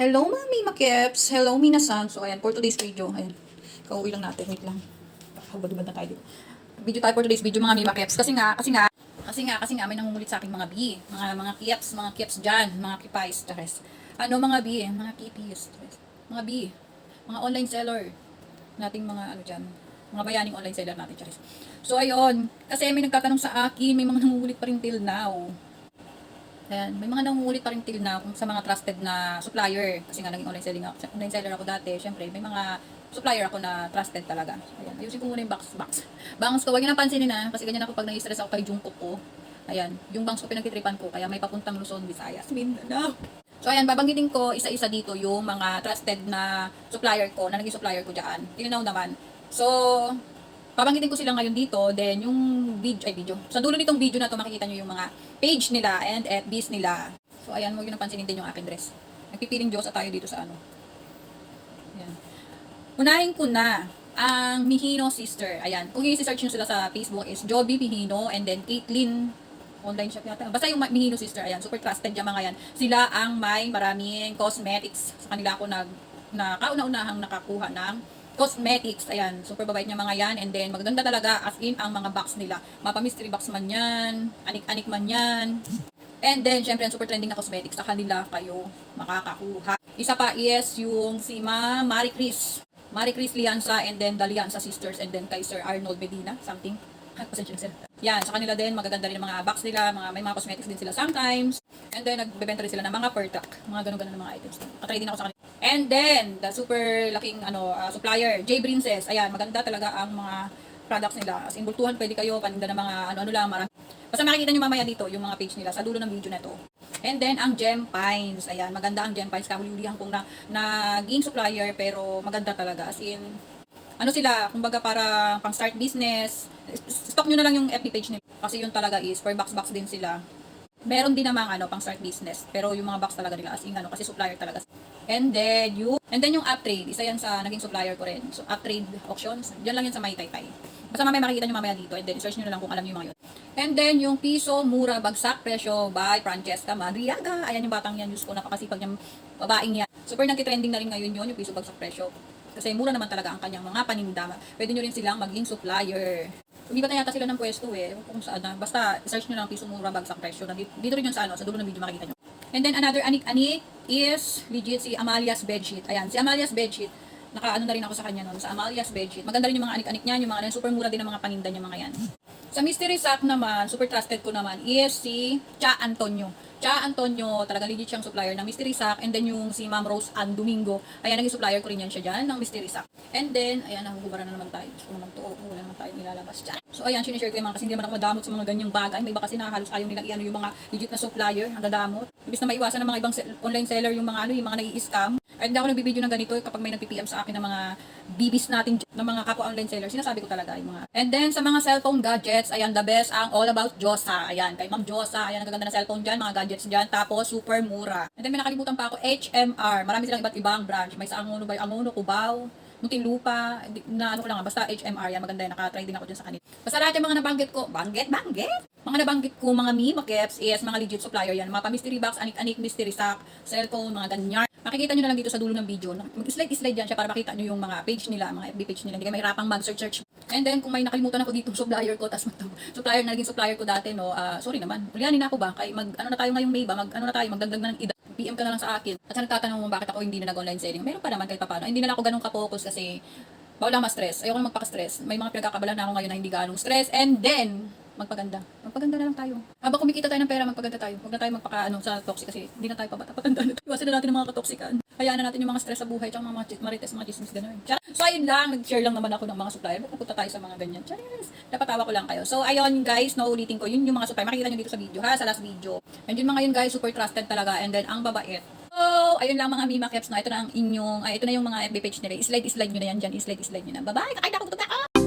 Hello, Mami Makeps. Hello, Minasan. So, ayan, for today's video. Ayan, kauwi lang natin. Wait lang. Hubad-hubad na tayo. Video tayo for today's video, mga Mami Makeps. Kasi nga, kasi nga, kasi nga, kasi nga, may nangungulit sa akin mga B. Mga, mga kips, mga kips dyan. Mga kipais, chares. Ano, mga B, mga kipis, chares. Mga B. Mga online seller. Nating mga, ano dyan, mga bayaning online seller natin, chares. So, ayun. Kasi may nagtatanong sa akin, may mga nangungulit pa rin till now. Ayan, may mga nangungulit pa rin till now kung sa mga trusted na supplier. Kasi nga naging online selling ako, online seller ako dati. Syempre, may mga supplier ako na trusted talaga. Ayan, ayusin ko muna yung box box. Bangs ko, wag niyo nang pansinin na kasi ganyan ako pag nai-stress ako kay Jungkook ko. Ayan, yung bangs ko pinagtitripan ko kaya may papuntang Luzon, Visayas, Mindanao. So ayan, babanggitin ko isa-isa dito yung mga trusted na supplier ko, na naging supplier ko diyan. Tinanaw naman. So, babanggitin ko sila ngayon dito, then yung video, ay video. Sa dulo nitong video na to makikita nyo yung mga page nila and FBs nila. So ayan, huwag nyo napansinin din yung akin dress. Nagpipiling Diyos tayo dito sa ano. Ayan. Unahin ko na ang Mihino Sister. Ayan. Kung i-search nyo sila sa Facebook is Joby Mihino and then Caitlyn online shop yata. Basta yung Mihino Sister. Ayan. Super trusted yung mga yan. Sila ang may maraming cosmetics. Sa kanila ako nag na kauna-unahang nakakuha ng cosmetics. Ayan. Super babait niya mga yan. And then maganda talaga as in ang mga box nila. Mapa mystery box man yan. Anik-anik man yan. And then, syempre, super trending na cosmetics, sa kanila kayo makakakuha. Isa pa is yung si Ma Marie Chris. Marie Chris Lianza and then the Lianza Sisters and then kay Sir Arnold Medina, something. Pasensya na sir. Yan, sa kanila din, magaganda rin ang mga box nila, mga, may mga cosmetics din sila sometimes. And then, nagbebenta rin sila ng mga pertak, mga ganun-ganun mga items. Katry din ako sa kanila. And then, the super laking ano uh, supplier, J Princess. Ayan, maganda talaga ang mga products nila. As in, bultuhan pwede kayo, paninda ng mga ano-ano lang, marami. Basta makikita nyo mamaya dito yung mga page nila sa dulo ng video na to. And then, ang Gem Pines. Ayan, maganda ang Gem Pines. Kahuli-hulihan kong na, naging supplier, pero maganda talaga. As in, ano sila, kumbaga para pang start business, stock nyo na lang yung FB page nila. Kasi yun talaga is, per box-box din sila. Meron din namang ano, pang start business. Pero yung mga box talaga nila, as in ano, kasi supplier talaga. And then, yung, and then yung Uptrade, isa yan sa naging supplier ko rin. So, Uptrade Auctions, dyan lang yan sa May Taytay. Basta mamaya makikita nyo mamaya dito, and then search nyo na lang kung alam nyo yung mga yun. And then, yung piso, mura, bagsak, presyo by Francesca Madriaga. Ayan yung batang yan, Diyos ko, napakasipag niyang babaeng yan. Super nagtitrending na rin ngayon yun, yung piso, bagsak, presyo. Kasi mura naman talaga ang kanyang mga paninda. Pwede nyo rin silang maging supplier. Lumipat na yata sila ng pwesto eh. Kung saan na. Basta search nyo lang piso mura bagsak presyo. Dito rin yun sa ano, sa dulo ng video makikita nyo. And then another anik-anik is legit si Amalia's Bedsheet. Ayan, si Amalia's Bedsheet. Naka-ano na rin ako sa kanya noon, sa Amalia's Bedsheet. Maganda rin yung mga anik-anik niya, yung mga ano, super mura din ang mga paninda niya mga yan. Sa Mystery Sack naman, super trusted ko naman, is si Cha Antonio. Cha Antonio, talaga legit siyang supplier ng Mystery Sack. And then yung si Ma'am Rose Ann Domingo, ayan, naging supplier ko rin yan siya dyan ng Mystery Sack. And then, ayan, nahuhubaran na naman tayo. Gusto naman to, wala naman tayo nilalabas dyan. So ayan, sinishare ko yung mga kasi hindi naman ako madamot sa mga ganyang bagay. May iba kasi nakahalos ayaw nilang iano yung mga legit na supplier, ang dadamot. Ibig na maiwasan ng mga ibang online seller yung mga ano, yung mga nai-scam. Hindi ako nagbibideo ng ganito eh, kapag may nagpi-PM sa akin ng mga bibis natin ng mga kapwa online seller. Sinasabi ko talaga yung mga. And then sa mga cellphone gadgets, ayan, the best ang all about Josa. Ayan, kay Ma'am Josa, ayan, ang gaganda na cellphone dyan, mga gadgets dyan. Tapos, super mura. And then may nakalimutan pa ako, HMR. Marami silang iba't ibang branch. May sa Angono, by Angono, Cubao, Muntinlupa, na ano ko lang, basta HMR yan, maganda yan, nakatry din ako dyan sa kanila. Basta lahat yung mga nabanggit ko, banggit, banggit! Mga nabanggit ko, mga me, makeps, is mga legit supplier yan. Mga pa-mystery box, anik-anik, mystery sack, cellphone, mga ganyan. Makikita nyo na lang dito sa dulo ng video. Mag-slide-slide yan siya para makita nyo yung mga page nila, mga FB page nila. Hindi kayo mahirapang mag-search-search. And then, kung may nakalimutan ako dito, supplier ko, tas mag- supplier na naging supplier ko dati, no, ah, sorry naman. Ulianin na ako ba? Kay mag, ano na tayo ngayong May ba? Mag, ano na tayo, magdagdag na ng ida. PM ka na lang sa akin. At sa nagtatanong mo bakit ako hindi na nag-online selling. Meron pa naman kahit paano. Hindi na lang ako ganun ka-focus kasi bawal lang ma-stress. Ayoko na magpaka-stress. May mga pinagkakabalan na ako ngayon na hindi ganong stress. And then, magpaganda. Magpaganda na lang tayo. Habang kumikita tayo ng pera, magpaganda tayo. Huwag na tayo magpaka ano, sa toxic kasi hindi na tayo pabata. Patanda na tayo. Iwasan na natin ang mga katoksikan. Hayaan na natin yung mga stress sa buhay. Tsaka mga marites, mga chismis. Tsaka, so, ayun lang. Nag-share lang naman ako ng mga supplier. Pupunta tayo sa mga ganyan. Charis! Napatawa ko lang kayo. So, ayun guys, no, ulitin ko. Yun yung mga supplier. Makikita nyo dito sa video, ha? Sa last video. And yun mga yun guys, super trusted talaga. And then, ang babait. So, ayun lang mga Mima Caps, no? Ito na ang inyong, ay, ito na yung mga FB page nila. I-slide, i-slide nyo na yan dyan. I-slide, i-slide nyo na. Bye-bye! Kakain na ako, tutupta ako!